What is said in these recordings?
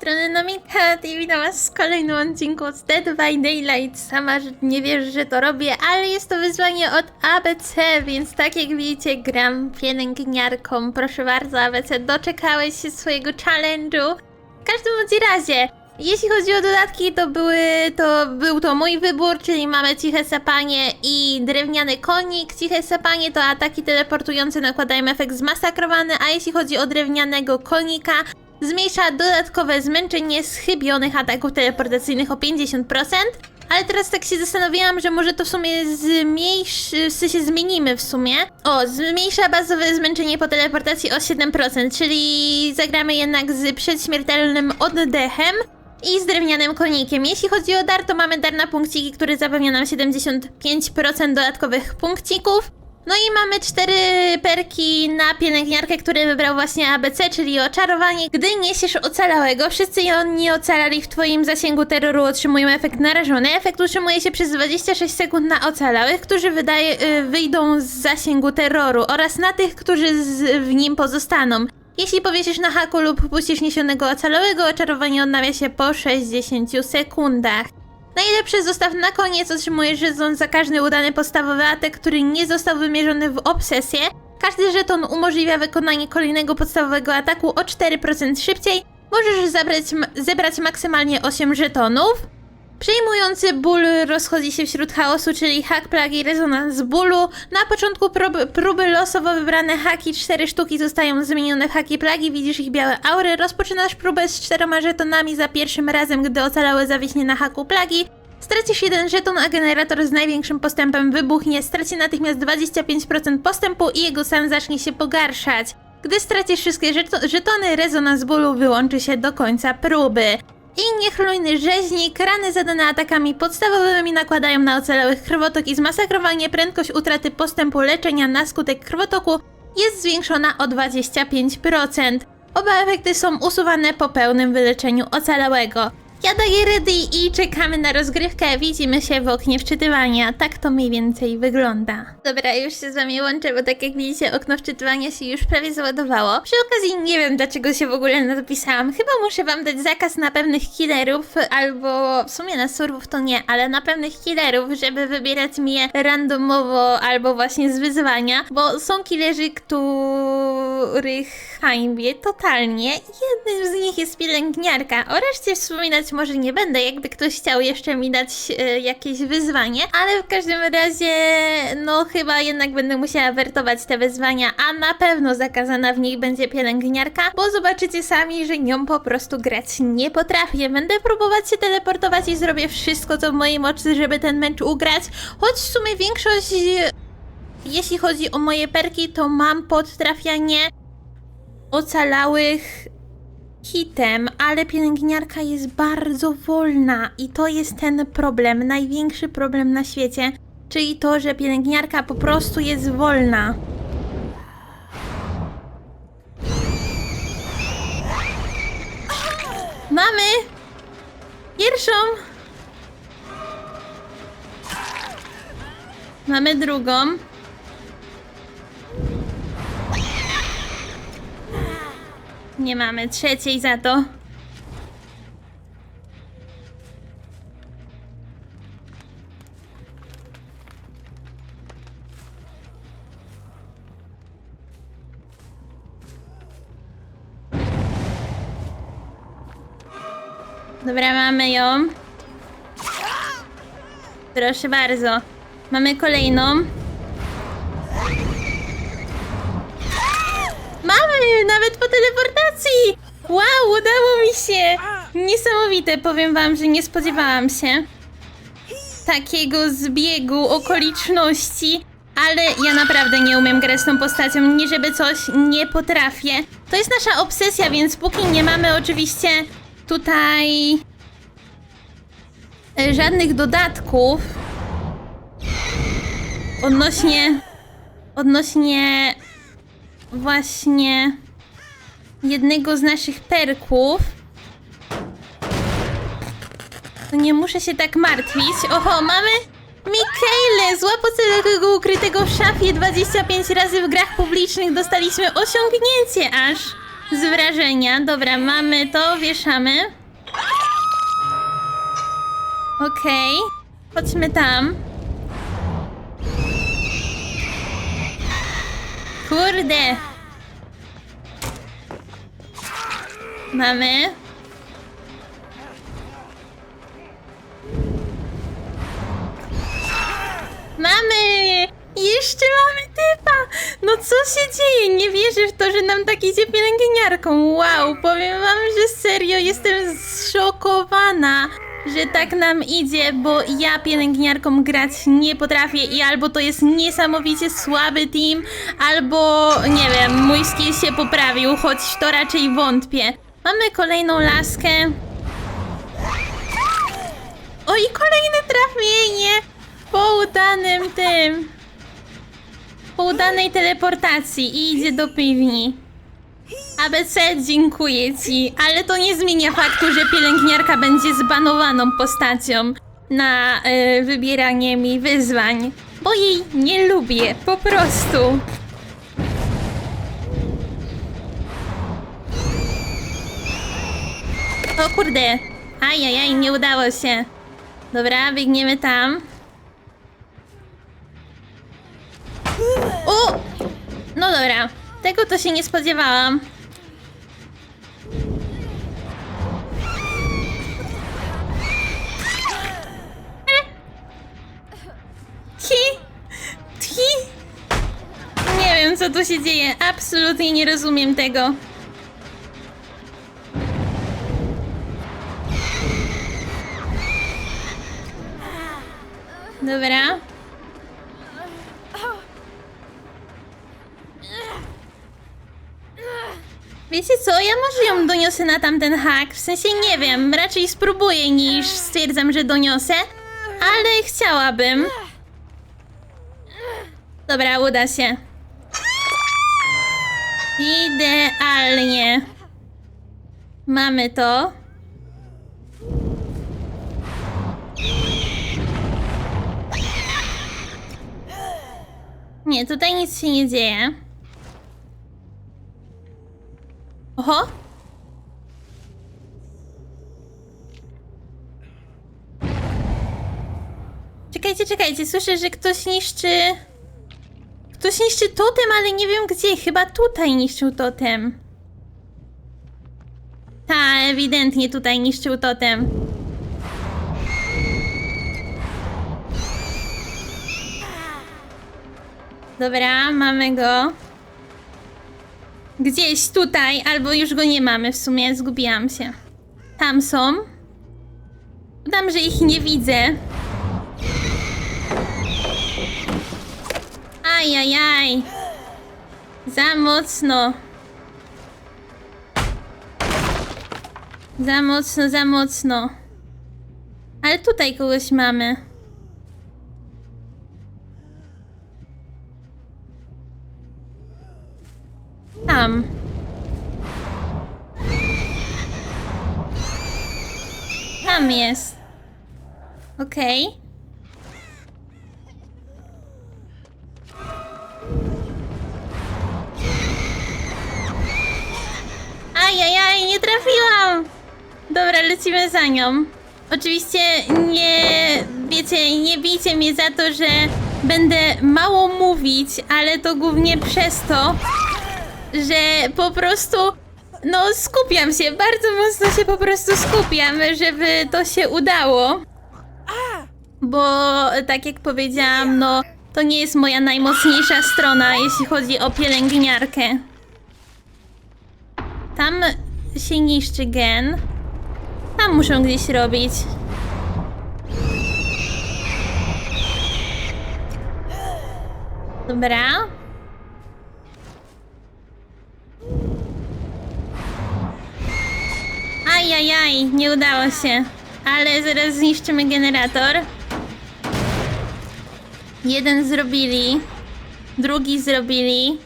strony Nomikat i witam was w kolejnym odcinku z Dead by Daylight. Sama nie wiesz, że to robię, ale jest to wyzwanie od ABC, więc tak jak widzicie gram pielęgniarką. Proszę bardzo ABC, doczekałeś się swojego challenge'u. W każdym bądź razie, jeśli chodzi o dodatki, to były, to był to mój wybór, czyli mamy ciche sapanie i drewniany konik. Ciche sapanie to ataki teleportujące nakładają efekt zmasakrowany, a jeśli chodzi o drewnianego konika, zmniejsza dodatkowe zmęczenie schybionych ataków teleportacyjnych o 50%. Ale teraz tak się zastanowiłam, że może to w sumie zmniejszy, w sensie zmienimy w sumie. O, zmniejsza bazowe zmęczenie po teleportacji o 7%, czyli zagramy jednak z przedśmiertelnym oddechem i z drewnianym konikiem. Jeśli chodzi o dar, to mamy dar na punkciki, który zapewnia nam 75% dodatkowych punkcików. No i mamy cztery perki na pielęgniarkę, które wybrał właśnie ABC, czyli oczarowanie. Gdy niesiesz ocalałego, wszyscy oni ocalali w twoim zasięgu terroru otrzymują efekt narażony. Efekt utrzymuje się przez 26 sekund na ocalałych, którzy wydaje, y, wyjdą z zasięgu terroru oraz na tych, którzy z, w nim pozostaną. Jeśli powiesisz na haku lub puścisz niesionego ocalałego, oczarowanie odnawia się po 60 sekundach. Najlepszy zostaw na koniec otrzymujesz żeton za każdy udany podstawowy atak, który nie został wymierzony w obsesję. Każdy żeton umożliwia wykonanie kolejnego podstawowego ataku o 4% szybciej. Możesz zabrać, zebrać maksymalnie 8 żetonów. Przejmujący ból rozchodzi się wśród chaosu, czyli hak, plagi, rezonans bólu. Na początku próby, próby losowo wybrane haki, cztery sztuki zostają zmienione w haki plagi, widzisz ich białe aury. Rozpoczynasz próbę z czteroma żetonami za pierwszym razem, gdy ocalałe zawiśnie na haku plagi. Stracisz jeden żeton, a generator z największym postępem wybuchnie. Straci natychmiast 25% postępu i jego stan zacznie się pogarszać. Gdy stracisz wszystkie żeto- żetony, rezonans bólu wyłączy się do końca próby. I niechlujny rzeźnik, rany zadane atakami podstawowymi nakładają na ocalałych krwotok i zmasakrowanie. Prędkość utraty postępu leczenia na skutek krwotoku jest zwiększona o 25%. Oba efekty są usuwane po pełnym wyleczeniu ocalałego. Ja daję ready i czekamy na rozgrywkę. Widzimy się w oknie wczytywania. Tak to mniej więcej wygląda. Dobra, już się z wami łączę, bo tak jak widzicie, okno wczytywania się już prawie załadowało. Przy okazji nie wiem, dlaczego się w ogóle napisałam. Chyba muszę wam dać zakaz na pewnych killerów, albo w sumie na surwów to nie, ale na pewnych killerów, żeby wybierać mnie randomowo albo właśnie z wyzwania, bo są killerzy, których hańbię totalnie. Jednym z nich jest pielęgniarka. O reszcie wspominać może nie będę, jakby ktoś chciał jeszcze mi dać e, jakieś wyzwanie, ale w każdym razie, no chyba jednak będę musiała wertować te wyzwania, a na pewno zakazana w nich będzie pielęgniarka, bo zobaczycie sami, że nią po prostu grać nie potrafię. Będę próbować się teleportować i zrobię wszystko, co w mojej mocy, żeby ten mecz ugrać, choć w sumie większość... Jeśli chodzi o moje perki, to mam podtrafianie ocalałych hitem, ale pielęgniarka jest bardzo wolna i to jest ten problem, największy problem na świecie, czyli to, że pielęgniarka po prostu jest wolna. Mamy pierwszą. Mamy drugą. Nie mamy trzeciej za to. Dobra, mamy ją. Proszę bardzo. Mamy kolejną. Mamy! Nawet po teleportacji! Wow, udało mi się! Niesamowite, powiem wam, że nie spodziewałam się takiego zbiegu okoliczności, ale ja naprawdę nie umiem grać tą postacią, nie żeby coś nie potrafię. To jest nasza obsesja, więc póki nie mamy oczywiście tutaj e, żadnych dodatków odnośnie odnośnie właśnie jednego z naszych perków, to nie muszę się tak martwić. Oho, mamy Mikaele! Złap ocalego ukrytego w szafie 25 razy w grach publicznych dostaliśmy osiągnięcie aż. z wrażenia. Dobra, mamy to, wieszamy. Okej. Chodźmy tam. Kurde. Mamy. Mamy! Jeszcze mamy typa! No co się dzieje? Nie wierzę w to, że nam tak idzie pielęgniarką. Wow, powiem wam, że serio jestem zszokowana, że tak nam idzie, bo ja pielęgniarką grać nie potrafię i albo to jest niesamowicie słaby team, albo nie wiem, mój skill się poprawił, choć to raczej wątpię. Mamy kolejną laskę. Oj, kolejne trafienie! Po udanym tym. Po udanej teleportacji i idzie do piwni. ABC, dziękuję ci, ale to nie zmienia faktu, że pielęgniarka będzie zbanowaną postacią na e, wybieranie mi wyzwań, bo jej nie lubię, po prostu. O kurde, ajajaj, nie udało się. Dobra, biegniemy tam. O! No dobra, tego to się nie spodziewałam. Ti? Ti? Nie wiem, co tu się dzieje. Absolutnie nie rozumiem tego. Dobra. Wiecie co, ja może ją doniosę na tamten hak, w sensie nie wiem, raczej spróbuję niż stwierdzam, że doniosę, ale chciałabym. Dobra, uda się. Idealnie. Mamy to. Nie, tutaj nic się nie dzieje. Oho! Czekajcie, czekajcie, słyszę, że ktoś niszczy... Ktoś niszczy totem, ale nie wiem gdzie, chyba tutaj niszczył totem. Ta, ewidentnie tutaj niszczył totem. Dobra, mamy go. Gdzieś tutaj, albo już go nie mamy w sumie, zgubiłam się. Tam są. Udam, że ich nie widzę. Ajajaj. Za mocno. Za mocno, za mocno. Ale tutaj kogoś mamy. Tam. Tam jest. Okej. Ajajaj, nie trafiłam! Dobra, lecimy za nią. Oczywiście nie, wiecie, nie bijcie mnie za to, że będę mało mówić, ale to głównie przez to, że po prostu no skupiam się, bardzo mocno się po prostu skupiam, żeby to się udało. Bo tak jak powiedziałam, no to nie jest moja najmocniejsza strona, jeśli chodzi o pielęgniarkę. Tam się niszczy gen. Tam muszą gdzieś robić. Dobra. Ajajaj, nie udało się. Ale zaraz zniszczymy generator. Jeden zrobili. Drugi zrobili.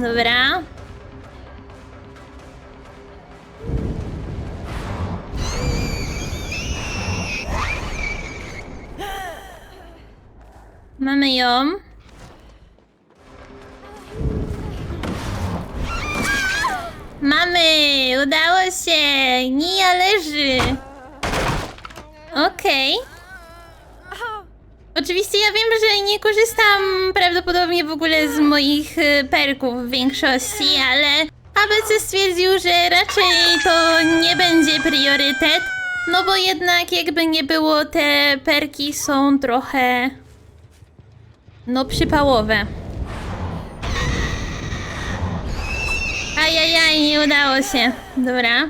Dobra. Mamy ją. Mamy! Udało się! Nia leży! Okej. Oczywiście ja wiem, że nie korzystam prawdopodobnie w ogóle z moich y, perków w większości, ale ABC stwierdził, że raczej to nie będzie priorytet, no bo jednak jakby nie było, te perki są trochę... no przypałowe. Ajajaj, nie udało się. Dobra.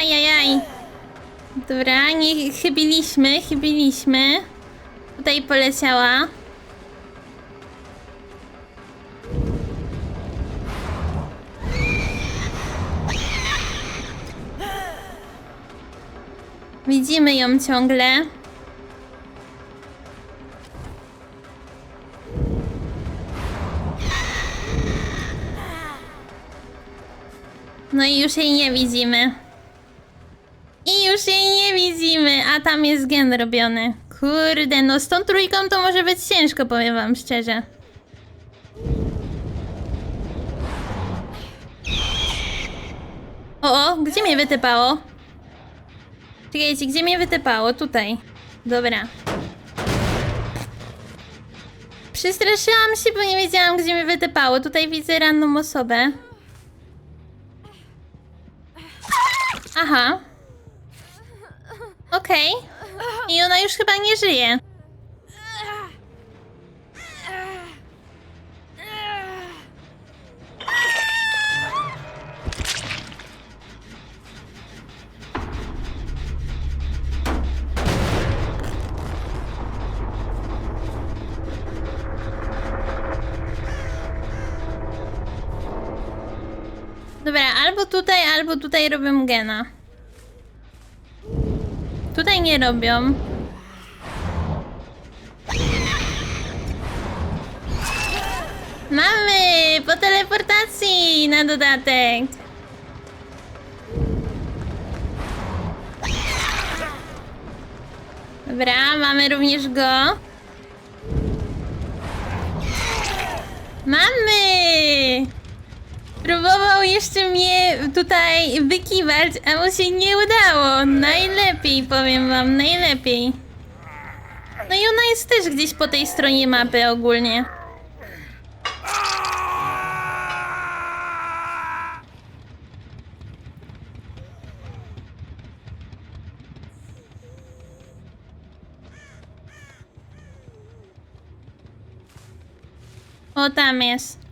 Ajajaj. Dobra, nie chybiliśmy, chybiliśmy. Tutaj poleciała. Widzimy ją ciągle. No i już jej nie widzimy. I już jej nie widzimy, a tam jest gen robiony. Kurde, no z tą trójką to może być ciężko, powiem wam szczerze. O, o, gdzie mnie wytypało? Czekajcie, gdzie mnie wytypało? Tutaj. Dobra. Przestraszyłam się, bo nie wiedziałam, gdzie mnie wytypało. Tutaj widzę ranną osobę. Aha. Okej. I ona już chyba nie żyje. Dobra, albo tutaj, albo tutaj robią gena. Tutaj nie robią. Mamy! Po teleportacji na dodatek. Dobra, mamy również go. Mamy! Próbował jeszcze mnie tutaj wykiwać, a mu się nie udało. Najlepiej, powiem wam, najlepiej. No i ona jest też gdzieś po tej stronie mapy ogólnie. O, tam jest.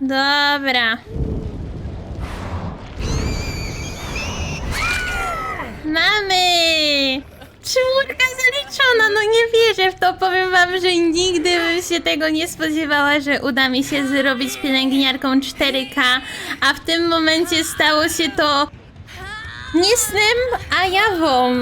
Dobra. Mamy! Czwórka zaliczona, no nie wierzę w to. Powiem wam, że nigdy bym się tego nie spodziewała, że uda mi się zrobić pielęgniarką 4K, a w tym momencie stało się to nie snem, a jawą.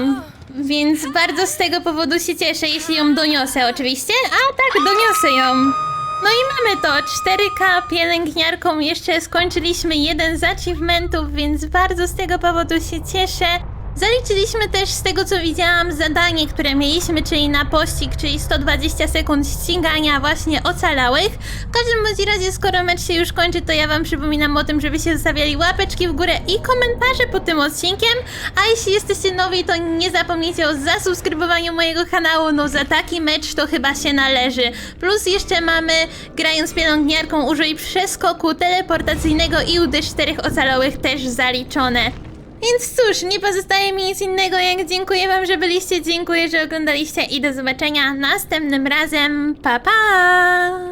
Więc bardzo z tego powodu się cieszę, jeśli ją doniosę oczywiście. A tak, doniosę ją. No i mamy to, 4K pielęgniarką jeszcze skończyliśmy jeden z achievementów, więc bardzo z tego powodu się cieszę. Zaliczyliśmy też z tego co widziałam zadanie, które mieliśmy, czyli na pościg, czyli 120 sekund ścigania właśnie ocalałych. W każdym bądź razie, skoro mecz się już kończy, to ja wam przypominam o tym, żebyście zostawiali łapeczki w górę i komentarze pod tym odcinkiem. A jeśli jesteście nowi, to nie zapomnijcie o zasubskrybowaniu mojego kanału, no za taki mecz to chyba się należy. Plus jeszcze mamy, grając pielęgniarką, użyj przeskoku teleportacyjnego i uderz czterech ocalałych też zaliczone. Więc cóż, nie pozostaje mi nic innego jak dziękuję wam, że byliście, dziękuję, że oglądaliście i do zobaczenia następnym razem. Pa pa!